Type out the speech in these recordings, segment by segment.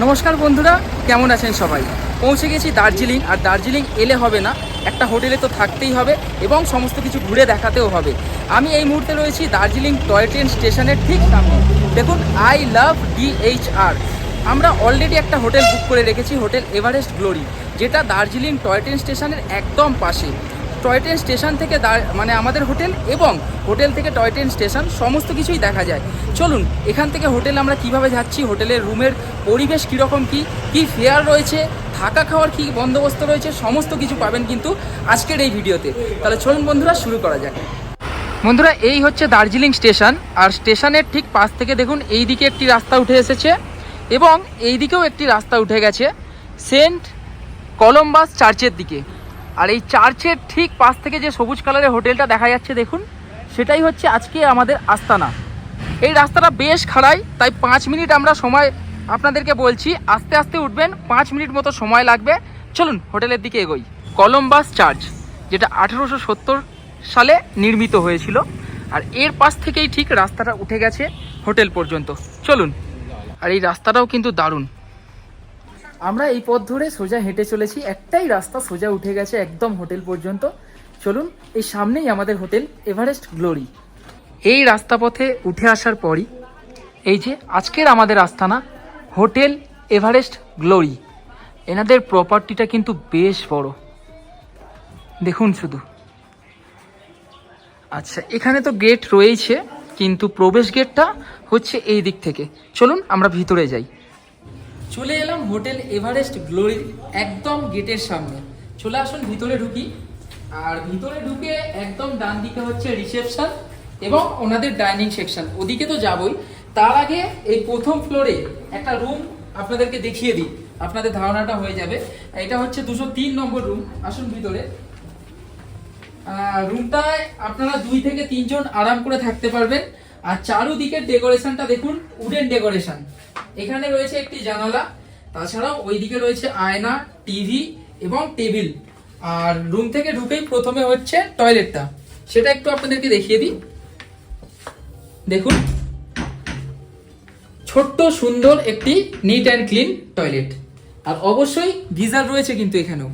নমস্কার বন্ধুরা, কেমন আছেন সবাই? পৌঁছে গেছি দার্জিলিং, আর দার্জিলিং এলে হবে না, একটা হোটেলে তো থাকতেই হবে এবং সমস্ত কিছু ঘুরে দেখাতেও হবে। আমি এই মুহূর্তে রয়েছি দার্জিলিং টয় ট্রেন স্টেশনের ঠিক সামনে। দেখুন আই লাভ ডিএইচআর আমরা অলরেডি একটা হোটেল বুক করে রেখেছি, হোটেল এভারেস্ট গ্লোরি যেটা দার্জিলিং টয় ট্রেন স্টেশনের একদম পাশে। টয় ট্রেন স্টেশন থেকে মানে আমাদের হোটেল এবং হোটেল থেকে টয় ট্রেন স্টেশন সমস্ত কিছুই দেখা যায়। চলুন, এখান থেকে হোটেল আমরা কীভাবে যাচ্ছি, হোটেলের রুমের পরিবেশ কীরকম কি কি ফেয়ার রয়েছে, থাকা খাওয়ার কী বন্দোবস্ত রয়েছে, সমস্ত কিছু পাবেন কিন্তু আজকের এই ভিডিওতে। তাহলে চলুন বন্ধুরা, শুরু করা যাক। বন্ধুরা, এই হচ্ছে দার্জিলিং স্টেশন, আর স্টেশনের ঠিক পাশ থেকে দেখুন এই দিকে একটি রাস্তা উঠে এসেছে এবং এই দিকেও একটি রাস্তা উঠে গেছে সেন্ট কলম্বাস চার্চের দিকে। আর এই চার্চের ঠিক পাশ থেকে যে সবুজ কালারের হোটেলটা দেখা যাচ্ছে, দেখুন, সেটাই হচ্ছে আজকে আমাদের আস্তানা। এই রাস্তাটা বেশ খাড়াই, তাই পাঁচ মিনিট আমরা সময় আপনাদেরকে বলছি, আস্তে আস্তে উঠবেন, পাঁচ মিনিট মতো সময় লাগবে। চলুন, হোটেলের দিকে এগোই। কলম্বাস চার্চ, যেটা আঠেরোশো সত্তর সালে নির্মিত হয়েছিল, আর এর পাশ থেকেই ঠিক রাস্তাটা উঠে গেছে হোটেল পর্যন্ত। চলুন, আর এই রাস্তাটাও কিন্তু দারুণ। আমরা এই পথ ধরে সোজা হেঁটে চলেছি। একটাই রাস্তা সোজা উঠে গেছে একদম হোটেল পর্যন্ত। চলুন, এই সামনেই আমাদের হোটেল এভারেস্ট গ্লোরি। এই রাস্তা পথে উঠে আসার পরই, এই যে আজকের আমাদের আস্তানা, হোটেল এভারেস্ট গ্লোরি। এনাদের প্রপার্টিটা কিন্তু বেশ বড়। দেখুন শুধু। আচ্ছা এখানে তো গেট রয়েছে কিন্তু প্রবেশ গেটটা হচ্ছে এই দিক থেকে। চলুন, আমরা ভিতরে যাই। চলে এলাম হোটেল এভারেস্ট গ্লোরির একদম গেটের সামনে। চলে আসুন, ভিতরে ঢুকি। আর ভিতরে ঢুকে একদম ডান দিকে হচ্ছে রিসেপশন এবং ওনাদের ডাইনিং সেকশন। ওদিকে তো যাবই। তার আগে এই প্রথম ফ্লোরে একটা রুম আপনাদেরকে দেখিয়ে দিই। আপনাদের ধারণাটা হয়ে যাবে। এটা হচ্ছে দুশো তিন নম্বর রুম। আসুন ভিতরে। রুমটায় আপনারা দুই থেকে তিনজন আরাম করে থাকতে পারবেন। আর চারুদিকের ডেকোরেশনটা দেখুন, উডেন ডেকোরেশন। এখানে রয়েছে একটি জানালা, তাছাড়াও ওইদিকে রয়েছে আয়না, টিভি এবং টেবিল। আর রুম থেকে ঢুকেই প্রথমে হচ্ছে টয়লেটটা। সেটা একটু আপনাদেরকে দেখিয়ে দিই। দেখুন, ছোট্ট সুন্দর একটি নিট অ্যান্ড ক্লিন টয়লেট আর অবশ্যই গিজার রয়েছে কিন্তু এখানেও।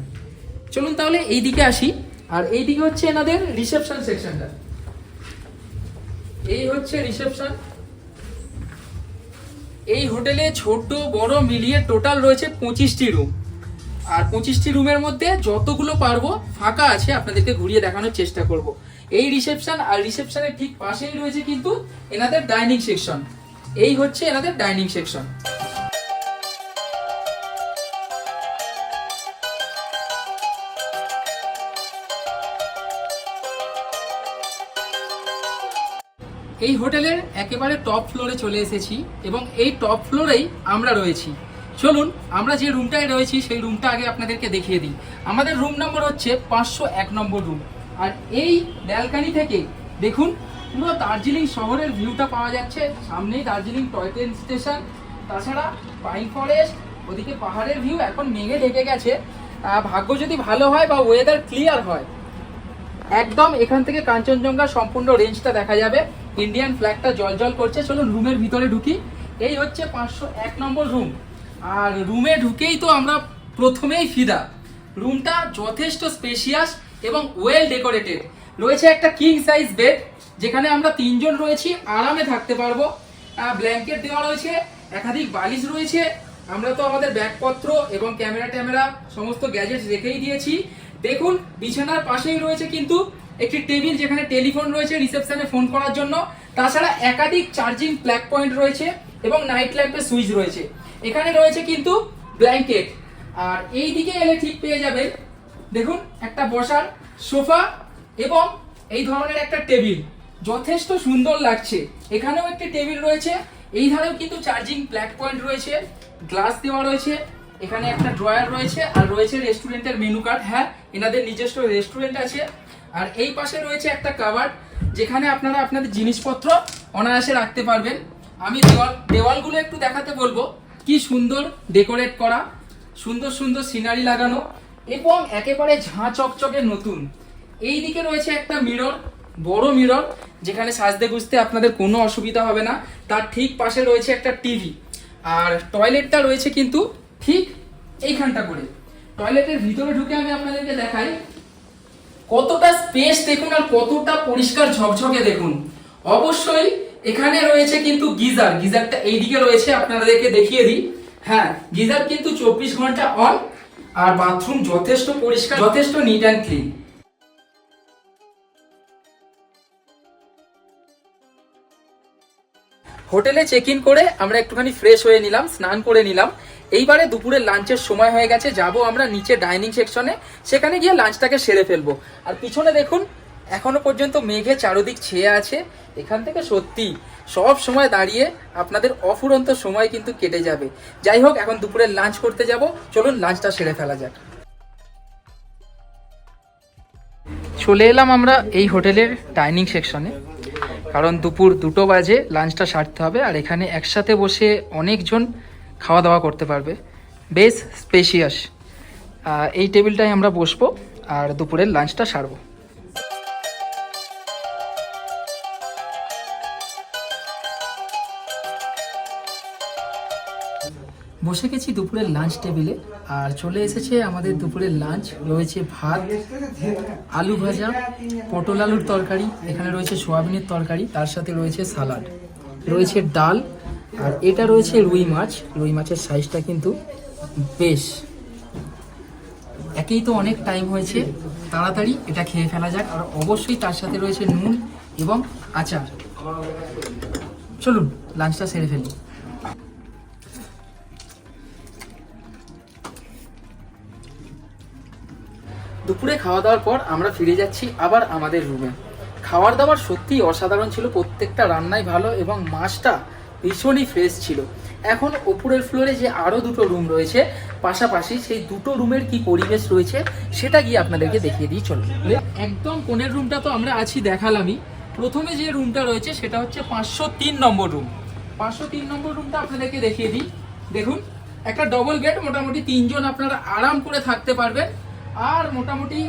চলুন তাহলে এই দিকে আসি। আর এই দিকে হচ্ছে এনাদের রিসেপশন সেকশনটা এই হচ্ছে রিসেপশন এই হোটেলে ছোট, বড় মিলিয়ে টোটাল রয়েছে পঁচিশটি রুম। আর পঁচিশটি রুমের মধ্যে যতগুলো পারব ফাঁকা আছে আপনাদেরকে ঘুরিয়ে দেখানোর চেষ্টা করব। এই রিসেপশন আর রিসেপশনের ঠিক পাশেই রয়েছে কিন্তু এনাদের ডাইনিং সেকশন। এই হচ্ছে এনাদের ডাইনিং সেকশন। এই হোটেলের একেবারে টপ ফ্লোরে চলে এসেছি এবং এই টপ ফ্লোরেই আমরা রয়েছি। চলুন, আমরা যে রুমটায় রয়েছি, সেই রুমটা আগে আপনাদেরকে দেখিয়ে দিই। আমাদের রুম নম্বর হচ্ছে পাঁচশো এক নম্বর রুম আর এই ব্যালকানি থেকে দেখুন, পুরো দার্জিলিং শহরের ভিউটা পাওয়া যাচ্ছে। সামনেই দার্জিলিং টয় ট্রেন স্টেশন তাছাড়া পাইন ফরেস্ট ওদিকে পাহাড়ের ভিউ এখন মেঘে ঢেকে গেছে। ভাগ্য যদি ভালো হয় বা ওয়েদার ক্লিয়ার হয়, একদম এখান থেকে কাঞ্চনজঙ্ঘা সম্পূর্ণ রেঞ্জটা দেখা যাবে। ইন্ডিয়ান ফ্ল্যাগটা জল করছে। চলুন রুমের ভিতরে ঢুকি। এই হচ্ছে পাঁচশো এক নম্বর রুম আর রুমে ঢুকেই তো আমরা প্রথমেই ফিদা। রুমটা যথেষ্ট স্পেশিয়াস এবং ওয়েল ডেকোরেটেড রয়েছে একটা কিং সাইজ বেড যেখানে আমরা তিনজন রয়েছি, আরামে থাকতে পারব। ব্ল্যাঙ্কেট দেওয়া রয়েছে, একাধিক বালিশ রয়েছে। আমরা তো আমাদের ব্যাগপত্র এবং ক্যামেরা ট্যামেরা সমস্ত গ্যাজেটস রেখেই দিয়েছি। দেখুন, বিছানার পাশেই রয়েছে কিন্তু একটি টেবিল যেখানে টেলিফোন রয়েছে, রিসেপশনে ফোন করার জন্য। তাছাড়া একাধিক চার্জিং প্লাগ পয়েন্ট রয়েছে এবং নাইট ল্যাম্পের সুইচ রয়েছে। এখানে রয়েছে কিন্তু ব্ল্যাঙ্কেট। আর এই দিকে এলে ঠিক পেয়ে যাবে। দেখুন, একটা বসার সোফা এবং এই ধরনের একটা টেবিল। যথেষ্ট সুন্দর লাগছে। এখানেও একটি টেবিল রয়েছে। এই ধারেও কিন্তু চার্জিং প্লাগ পয়েন্ট রয়েছে। গ্লাস দেওয়া রয়েছে। এখানে একটা ড্রয়ার রয়েছে। আর রয়েছে রেস্টুরেন্টের মেনু কার্ড। হ্যাঁ এনাদের নিজস্ব রেস্টুরেন্ট আছে। আর এই পাশে রয়েছে একটা কাভার্ড যেখানে আপনারা আপনাদের জিনিসপত্র অনায়াসে রাখতে পারবেন। আমি দেওয়াল, দেওয়ালগুলো একটু দেখাতে বলব। কি সুন্দর ডেকোরেট করা, সুন্দর সুন্দর সিনারি লাগানো এবং একেবারে ঝাঁ চকচকে নতুন। এই দিকে রয়েছে একটা মিরর বড় মিরর যেখানে সাজতে গুজতে আপনাদের কোনো অসুবিধা হবে না। তার ঠিক পাশে রয়েছে একটা টিভি আর টয়লেটটা রয়েছে কিন্তু ঠিক এইখানটা করে। টয়লেটের ভিতরে ঢুকে আমি আপনাদেরকে দেখাই। কতটা স্পেস দেখুন আর কতটা পরিষ্কার ঝকঝকে দেখুন। অবশ্যই এখানে রয়েছে কিন্তু গিজার। গিজারটা এইদিকে রয়েছে, আপনাদেরকে দেখিয়ে দিই। হ্যাঁ গিজার কিন্তু চব্বিশ ঘণ্টা অন আর বাথরুম যথেষ্ট পরিষ্কার, যথেষ্ট নিট অ্যান্ড ক্লিন হোটেলে চেক ইন করে আমরা একটুখানি ফ্রেশ হয়ে নিলাম, স্নান করে নিলাম। এইবারে দুপুরের লাঞ্চের সময় হয়ে গেছে, যাব আমরা নিচে ডাইনিং সেকশনে সেখানে গিয়ে লাঞ্চটাকে সেরে ফেলব। আর পিছনে দেখুন, এখনও পর্যন্ত মেঘে চারদিক ছেয়ে আছে, এখান থেকে সত্যি সব সময় দাঁড়িয়ে আপনাদের অফুরন্ত সময় কিন্তু কেটে যাবে। যাই হোক, এখন দুপুরের লাঞ্চ করতে যাব, চলুন লাঞ্চটা সেরে ফেলা যাক। চলে এলাম আমরা এই হোটেলের ডাইনিং সেকশনে কারণ দুপুর দুটো বাজে, লাঞ্চটা সারতে হবে, আর এখানে একসাথে বসে অনেকজন খাওয়া দাওয়া করতে পারবে। বেশ স্পেশিয়াস এই টেবিলটায় আমরা বসবো আর দুপুরের লাঞ্চটা সারবো। বসে গেছি দুপুরের লাঞ্চ টেবিলে আর চলে এসেছে আমাদের দুপুরের লাঞ্চ রয়েছে ভাত, আলু ভাজা, পটল আলুর তরকারি। এখানে রয়েছে সোয়াবিনের তরকারি, তার সাথে রয়েছে সালাড। রয়েছে ডাল আর এটা রয়েছে রুই মাছ। রুই মাছের সাইজটা কিন্তু বেশ। একেই তো অনেক টাইম হয়েছে। তাড়াতাড়ি এটা খেয়ে ফেলা যাক। আর অবশ্যই তার সাথে রয়েছে নুন এবং আচার। চলুন লাঞ্চটা সেরে ফেলি। দুপুরে খাওয়া দাওয়ার পর আমরা ফিরে যাচ্ছি আবার আমাদের রুমে খাবার দাবার সত্যিই অসাধারণ ছিল। প্রত্যেকটা রান্নাই ভালো এবং মাছটা ভীষণই ফ্রেশ ছিল। এখন ওপরের ফ্লোরে যে আরও দুটো রুম রয়েছে, পাশাপাশি সেই দুটো রুমের কি পরিবেশ রয়েছে, সেটা গিয়ে আপনাদেরকে দেখিয়ে দিই, চলুন। একদম কোণের রুমটা তো আমরা আছি, দেখালামই। প্রথমে যে রুমটা রয়েছে, সেটা হচ্ছে পাঁচশো তিন নম্বর রুম পাঁচশো তিন নম্বর রুমটা আপনাদেরকে দেখিয়ে দিই। দেখুন, একটা ডবল বেড মোটামুটি তিনজন আপনারা আরাম করে থাকতে পারবেন। আর মোটামুটি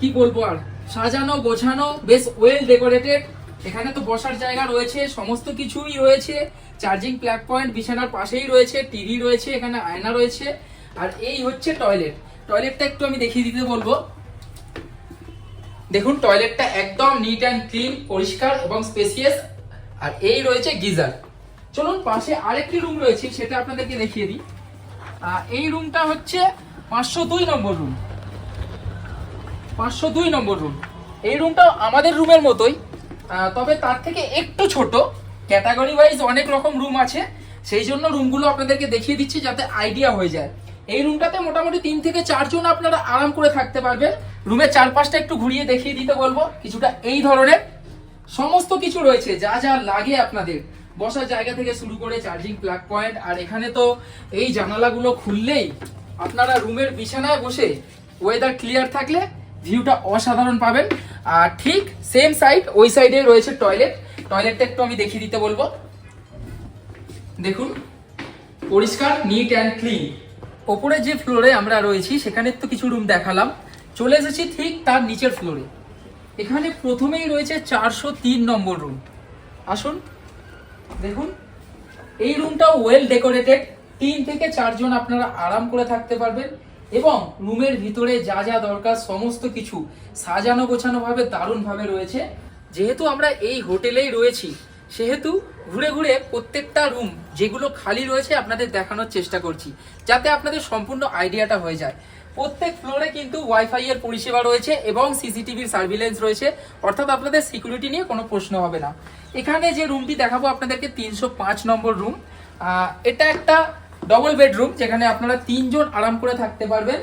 কি বলব আর, সাজানো, গোছানো, বেশ ওয়েল ডেকোরেটেড এখানে তো বসার জায়গা রয়েছে, সমস্ত কিছুই রয়েছে চার্জিং প্লাগ পয়েন্ট বিছানার পাশেই রয়েছে টিভি রয়েছে, এখানে আয়না রয়েছে, আর এই হচ্ছে টয়লেট টয়লেটটা একটু আমি দেখিয়ে দিতে বলব। দেখুন টয়লেটটা একদম নিট অ্যান্ড ক্লিন পরিষ্কার এবং স্পেসিয়াস আর এই রয়েছে গিজার। চলুন, পাশে আরেকটি রুম রয়েছে, সেটা আপনাদেরকে দেখিয়ে দিই। এই রুমটা হচ্ছে পাঁচশো দুই নম্বর রুম পাঁচশো দুই নম্বর রুম এই রুমটা আমাদের রুমের মতোই। তবে তার থেকে একটু ছোট। ক্যাটাগরি ওয়াইজ অনেক রকম রুম আছে। সেই জন্য রুমগুলো আপনাদেরকে দেখিয়ে দিচ্ছি যাতে আইডিয়া হয়ে যায়। এই রুমটাতে মোটামুটি তিন থেকে চারজন আপনারা আরাম করে থাকতে পারবেন। রুমের চারপাশটা একটু ঘুরিয়ে দেখিয়ে দিতে বলব। কিছুটা এই ধরনের। সমস্ত কিছু রয়েছে, যা যা লাগে আপনাদের। বসার জায়গা থেকে শুরু করে চার্জিং প্লাগ পয়েন্ট আর এখানে তো এই জানালাগুলো খুললেই আপনারা রুমের বিছানায় বসে ওয়েদার ক্লিয়ার থাকলে ভিউটা অসাধারণ পাবেন। আর ঠিক সেম সাইড ওই সাইডে রয়েছে টয়লেট টয়লেটটা একটু আমি দেখিয়ে দিতে বলব। দেখুন, পরিষ্কার নিট অ্যান্ড ক্লিন ওপরে যে ফ্লোরে আমরা রয়েছি, সেখানে তো কিছু রুম দেখালাম। চলে এসেছি ঠিক তার নিচের ফ্লোরে এখানে প্রথমেই রয়েছে চারশো তিন নম্বর রুম আসুন, দেখুন। এই রুমটাও ওয়েল ডেকোরেটেড তিন থেকে চারজন আপনারা আরাম করে থাকতে পারবেন। এবং রুমের ভিতরে যা যা দরকার সমস্ত কিছু সাজানো গোছানো ভাবে দারুণ ভাবে রয়েছে। যেহেতু আমরা এই হোটেলেই রয়েছি, সেহেতু ঘুরে ঘুরে প্রত্যেকটা রুম যেগুলো খালি রয়েছে আপনাদের দেখানোর চেষ্টা করছি, যাতে আপনাদের সম্পূর্ণ আইডিয়াটা হয়ে যায়। প্রত্যেক ফ্লোরে কিন্তু ওয়াইফাই এর পরিষেবা রয়েছে এবং সিসিটিভির সার্ভিলেন্স রয়েছে, অর্থাৎ আপনাদের সিকিউরিটি নিয়ে কোনো প্রশ্ন হবে না। এখানে যে রুমটি দেখাবো আপনাদেরকে, তিনশো পাঁচ নম্বর রুম। এটা একটা ডবল বেডরুম যেখানে আপনারা তিনজন আরাম করে থাকতে পারবেন,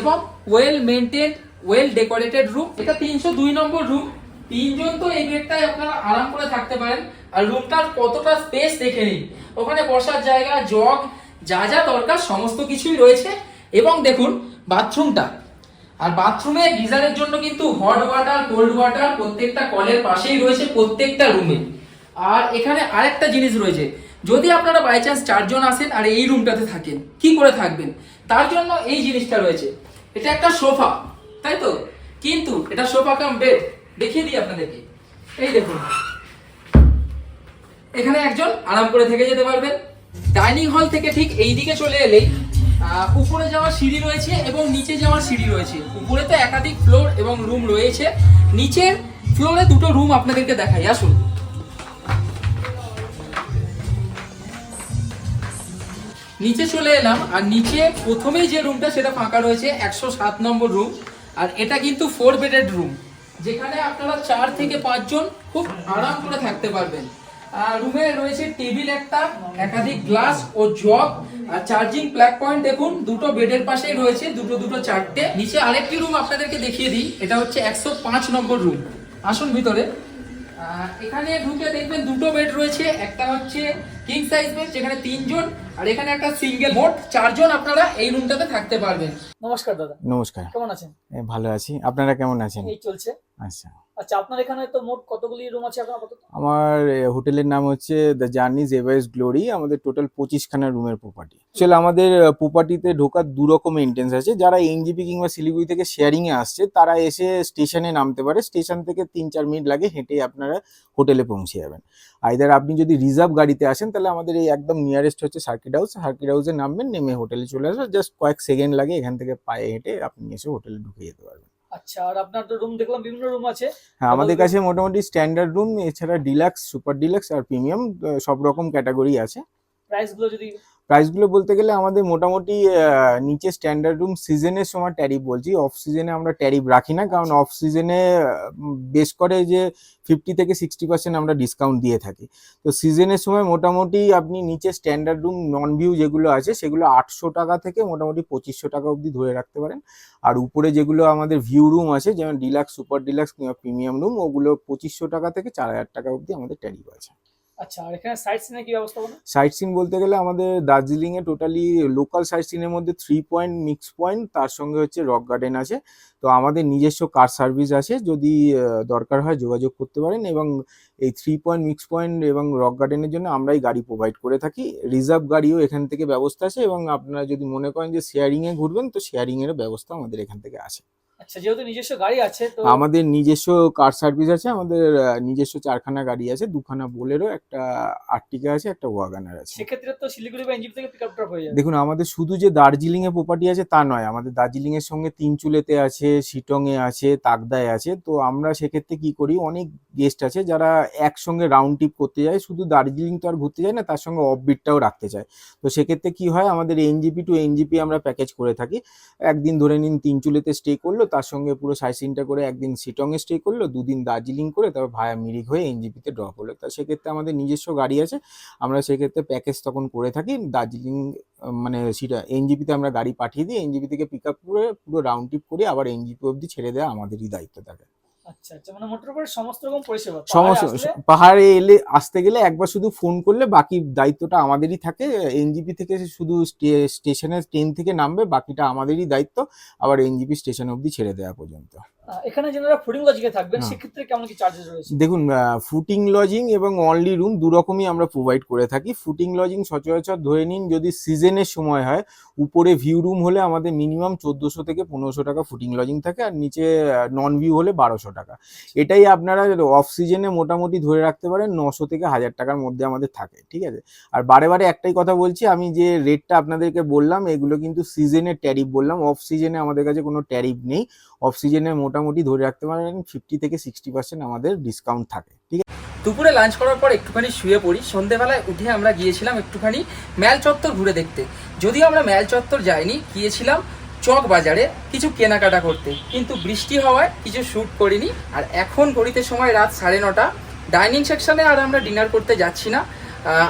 এবং well maintain well decorated room এটা তিনশো দুই নম্বর রুম তিনজন তো এই বেডটায় আপনারা আরাম করে থাকতে পারেন, আর রুমটার কতটা স্পেস দেখে নিন। ওখানে বসার জায়গা জগ যা যা দরকার, সমস্ত কিছুই রয়েছে। এবং দেখুন বাথরুমটা আর বাথরুমে গিজারের জন্য কিন্তু হট ওয়াটার কোল্ড ওয়াটার প্রত্যেকটা কলের পাশেই রয়েছে প্রত্যেকটা রুমে আর এখানে আরেকটা জিনিস রয়েছে যদি আপনারা বাই চান্স চারজন আসেন আর এই রুমটাতে থাকেন, কি করে থাকবেন? তার জন্য এই জিনিসটা রয়েছে। এটা একটা সোফা, তাই তো? কিন্তু এটা সোফা কাম বেড দেখিয়ে দিই আপনাদেরকে। এই দেখুন। এখানে একজন আরাম করে থেকে যেতে পারবেন। ডাইনিং হল থেকে ঠিক এই দিকে চলে এলেই উপরে যাওয়ার সিঁড়ি রয়েছে এবং নিচে যাওয়ার সিঁড়ি রয়েছে। উপরে তো একাধিক ফ্লোর এবং রুম রয়েছে। নিচের ফ্লোরে দুটো রুম আপনাদেরকে দেখাই। আসুন। নিচে চলে এলাম, আর নিচে প্রথমেই যে রুমটা সেটা ফাঁকা রয়েছে, একশো সাত নম্বর রুম আর এটা কিন্তু ফোর বেডেড রুম যেখানে আপনারা চার থেকে পাঁচজন খুব আরাম করে থাকতে পারবেন। আর রুমে রয়েছে টেবিল একটা একাধিক গ্লাস ও জগ আর চার্জিং প্লাগ পয়েন্ট দেখুন, দুটো বেডের পাশেই রয়েছে, দুটো দুটো, চারটে। নিচে আরেকটি রুম আপনাদেরকে দেখিয়ে দিই, এটা হচ্ছে একশো পাঁচ নম্বর রুম আসুন ভিতরে। এখানে ঢুকে দেখবেন দুটো বেড রয়েছে। একটা হচ্ছে কিং সাইজ বেড যেখানে তিনজন আর এখানে একটা সিঙ্গেল মোট চারজন আপনারা এই রুমটাতে থাকতে পারবেন। নমস্কার দাদা। নমস্কার। কেমন আছেন? ভালো আছি। আপনারা কেমন আছেন? এই চলছে। আচ্ছা। আচ্ছা আপনার এখানে তো মোট কতগুলি রুম আছে আপনার আপাতত? আমার হোটেলের নাম হচ্ছে দ্য জার্নি জেভাইস গ্লোরি আমাদের টোটাল পঁচিশখানা রুমের প্রপার্টি অ্যাকচুয়ালি আমাদের প্রপার্টিতে ঢোকার দু রকম এন্ট্রেন্স আছে। যারা এনজিপি কিংবা শিলিগুড়ি থেকে শেয়ারিং এ আসছে, তারা এসে স্টেশনে নামতে পারে। স্টেশন থেকে তিন চার মিনিট লাগে হেঁটে আপনারা হোটেলে পৌঁছে যাবেন। আইদার আপনি যদি রিজার্ভ গাড়িতে আসেন, তাহলে আমাদের এই একদম নিয়ারেস্ট হচ্ছে সার্কিট হাউস সার্কিট হাউসে নামবেন, নেমে হোটেলে চলে আসবেন। জাস্ট কয়েক সেকেন্ড লাগে এখান থেকে পায়ে হেঁটে আপনি এসে হোটেলে ঢুকে যেতে পারবেন। আচ্ছা আর আপনার তো রুম দেখলাম বিভিন্ন রুম আছে। হ্যাঁ আমাদের কাছে মোটামুটি স্ট্যান্ডার্ড রুম এছাড়া ডিলাক্স সুপার ডিলাক্স আর প্রিমিয়াম সব রকম ক্যাটাগরি আছে। প্রাইসগুলো যদি প্রাইসগুলো বলতে গেলে আমাদের মোটামুটি নিচে স্ট্যান্ডার্ড রুম সিজনের সময় ট্যারিফ বলছি। অফ সিজনে আমরা ট্যারিফ রাখি না, কারণ অফ সিজনে বেশ করে যে ফিফটি থেকে সিক্সটি পার্সেন্ট আমরা ডিসকাউন্ট দিয়ে থাকি। তো সিজনের সময় মোটামুটি আপনি নিচে স্ট্যান্ডার্ড রুম নন ভিউ যেগুলো আছে, সেগুলো আটশো টাকা থেকে মোটামুটি পঁচিশশো টাকা অবধি ধরে রাখতে পারেন। আর উপরে যেগুলো আমাদের ভিউ রুম আছে, যেমন ডিলাক্স সুপার ডিলাক্স কিংবা প্রিমিয়াম রুম ওগুলো পঁচিশশো টাকা থেকে চার হাজার টাকা অবধি আমাদের ট্যারিফ আছে। আচ্ছা আর এখানে সাইড সিনে কি ব্যবস্থা সাইট সিন বলতে গেলে আমাদের দার্জিলিং এ টোটালি লোকাল সাইট সিনের মধ্যে থ্রি পয়েন্ট মিক্স পয়েন্ট তার সঙ্গে হচ্ছে রক গার্ডেন আছে। তো আমাদের নিজস্ব কার সার্ভিস আছে, যদি দরকার হয় যোগাযোগ করতে পারেন এবং এই থ্রি পয়েন্ট মিক্স পয়েন্ট এবং রক গার্ডেনের জন্য আমরাই গাড়ি প্রোভাইড করে থাকি। রিজার্ভ গাড়িও এখান থেকে ব্যবস্থা আছে এবং আপনারা যদি মনে করেন যে শেয়ারিং এ ঘুরবেন, তো শেয়ারিং এর ব্যবস্থা আমাদের এখান থেকে আছে। আচ্ছা যেহেতু নিজস্ব গাড়ি আছে তো আমাদের নিজস্ব কার সার্ভিস আছে আমাদের নিজস্ব চারখানা গাড়ি আছে দুখানা বোলেরো একটা আর্টিকা আছে একটা ওয়াগানার আছে। সেক্ষেত্রে তো শিলিগুড়ি বা এনজিপি থেকে পিক আপ ড্রপ হয়ে যাবে। দেখুন আমাদের শুধু যে দার্জিলিং এ প্রপার্টি আছে তা নয় আমাদের দার্জিলিং এর সঙ্গে তিনচুলেতে আছে শিটং এ আছে তাকদায় আছে তো আমরা সেক্ষেত্রে কি করি অনেক গেস্ট আছে যারা একসঙ্গে রাউন্ড ট্রিপ করতে যায় শুধু দার্জিলিং তো আর ঘুরতে যায় না তার সঙ্গে অফবিটটাও রাখতে চায়। তো সেক্ষেত্রে কি হয় আমাদের এনজিপি টু এনজিপি আমরা প্যাকেজ করে থাকি একদিন ধরে নিন তিনচুলেতে স্টে করল তার সঙ্গে পুরো সাইসিনটা করে একদিন সিটং এ স্টে করল, দুদিন দার্জিলিং করে তারপর ভায়া মিরিক হয়ে এনজিপিতে ড্রপ হলো। তা সেক্ষেত্রে আমাদের নিজস্ব গাড়ি আছে, আমরা সেক্ষেত্রে প্যাকেজ তখন করে থাকি। দার্জিলিং মানে সেটা এনজিপিতে আমরা গাড়ি পাঠিয়ে দিই এনজিপি থেকে পিক আপ করে পুরো রাউন্ড ট্রিপ করে আবার এনজিপি অবধি ছেড়ে দেওয়া আমাদেরই দায়িত্ব থাকে। আচ্ছা আচ্ছা মানে পাহাড়ে এলে আসতে গেলে একবার শুধু ফোন করলে বাকি দায়িত্বটা আমাদেরই থাকে এনজিপি থেকে শুধু স্টেশনে ট্রেন থেকে নামবে বাকিটা আমাদেরই দায়িত্ব আবার এনজিপি স্টেশন অব্দি ছেড়ে দেওয়া পর্যন্ত। এখানে যারা ফুডিং লজিকে থাকবেন হ্যাঁ। সেক্ষেত্রে কেমন কি চার্জেস রয়েছে? দেখুন ফুটিং লজিং এবং অনলি রুম দু রকমই আমরা প্রোভাইড করে থাকি। ফুটিং লজিং সচরাচর ধরে নিন যদি সিজনের সময় হয় উপরে ভিউ রুম হলে আমাদের মিনিমাম চোদ্দোশো থেকে পনেরোশো টাকা ফুটিং লজিং থাকে আর নিচে নন ভিউ হলে বারোশো টাকা। এটাই আপনারা অফ সিজনে মোটামুটি ধরে রাখতে পারেন নশো থেকে হাজার টাকার মধ্যে আমাদের থাকে ঠিক আছে? আর বারে বারে একটাই কথা বলছি আমি যে রেটটা আপনাদেরকে বললাম এগুলো কিন্তু সিজনের ট্যারিফ বললাম। অফ সিজনে আমাদের কাছে কোনো ট্যারিফ নেই। অফ সিজনে মোটামুটি ধরে রাখতে পারেন ফিফটি থেকে সিক্সটি পার্সেন্ট আমাদের ডিসকাউন্ট থাকে। ঠিক আছে? দুপুরে লাঞ্চ করার পর একটুখানি শুয়ে পড়ি। সন্ধেবেলায় উঠে আমরা গিয়েছিলাম একটুখানি ম্যাল চত্বর ঘুরে দেখতে। যদিও আমরা ম্যাল চত্বর যাইনি, গিয়েছিলাম চক বাজারে কিছু কেনাকাটা করতে। কিন্তু বৃষ্টি হওয়ায় কিছু শ্যুট করিনি। আর এখন ঘড়িতে সময় রাত সাড়ে নটা। ডাইনিং সেকশনে আর আমরা ডিনার করতে যাচ্ছি না।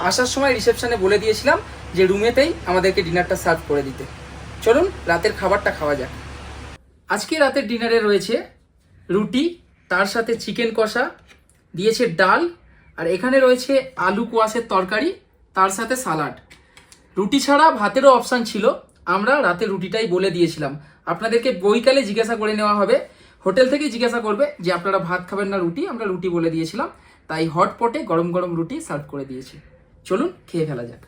আসার সময় রিসেপশনে বলে দিয়েছিলাম যে রুমেতেই আমাদেরকে ডিনারটা সার্ভ করে দিতে। চলুন, রাতের খাবারটা খাওয়া যাক। আজকে রাতের ডিনারে রয়েছে রুটি, তার সাথে চিকেন কষা, দিয়েছে ডাল, আর এখানে রয়েছে আলু কোয়াশের তরকারি, তার সাথে সালাড। রুটি ছাড়া ভাতেরও অপশান ছিল, আমরা রাতে রুটিটাই বলে দিয়েছিলাম। আপনাদেরকে বইকালে জিজ্ঞাসা করে নেওয়া হবে, হোটেল থেকেই জিজ্ঞাসা করবে যে আপনারা ভাত খাবেন না রুটি, আমরা রুটি বলে দিয়েছিলাম, তাই হট পটে গরম গরম রুটি সার্ভ করে দিয়েছি। চলুন খেয়ে ফেলা যাক।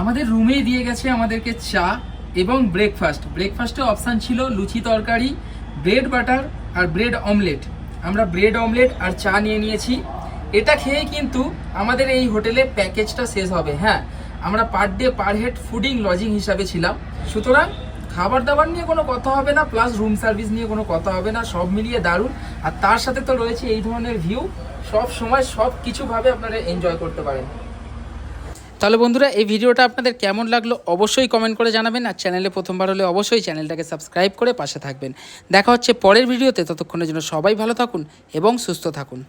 আমাদের রুমেই দিয়ে গেছে আমাদেরকে চা এবং ব্রেকফাস্ট ব্রেকফাস্টে অপশান ছিল লুচি তরকারি ব্রেড বাটার আর ব্রেড অমলেট আমরা ব্রেড অমলেট আর চা নিয়ে নিয়েছি। এটা খেয়ে কিন্তু আমাদের এই হোটেলে প্যাকেজটা শেষ হবে হ্যাঁ। আমরা per day per head fooding lodging হিসাবে ছিলাম। সুতরাং খাবার দাবার নিয়ে কোনো কথা হবে না প্লাস রুম সার্ভিস নিয়ে কোনো কথা হবে না, সব মিলিয়ে দারুণ। আর তার সাথে তো রয়েছে এই ধরনের ভিউ সব সময় সব কিছুভাবে আপনারা এনজয় করতে পারেন। তাহলে বন্ধুরা, এই ভিডিওটা আপনাদের কেমন লাগল অবশ্যই কমেন্ট করে জানাবেন আর চ্যানেলে প্রথমবার হলে অবশ্যই চ্যানেলটাকে সাবস্ক্রাইব করে পাশে থাকবেন। দেখা হচ্ছে পরের ভিডিওতে, ততক্ষণের জন্য সবাই ভালো থাকুন এবং সুস্থ থাকুন।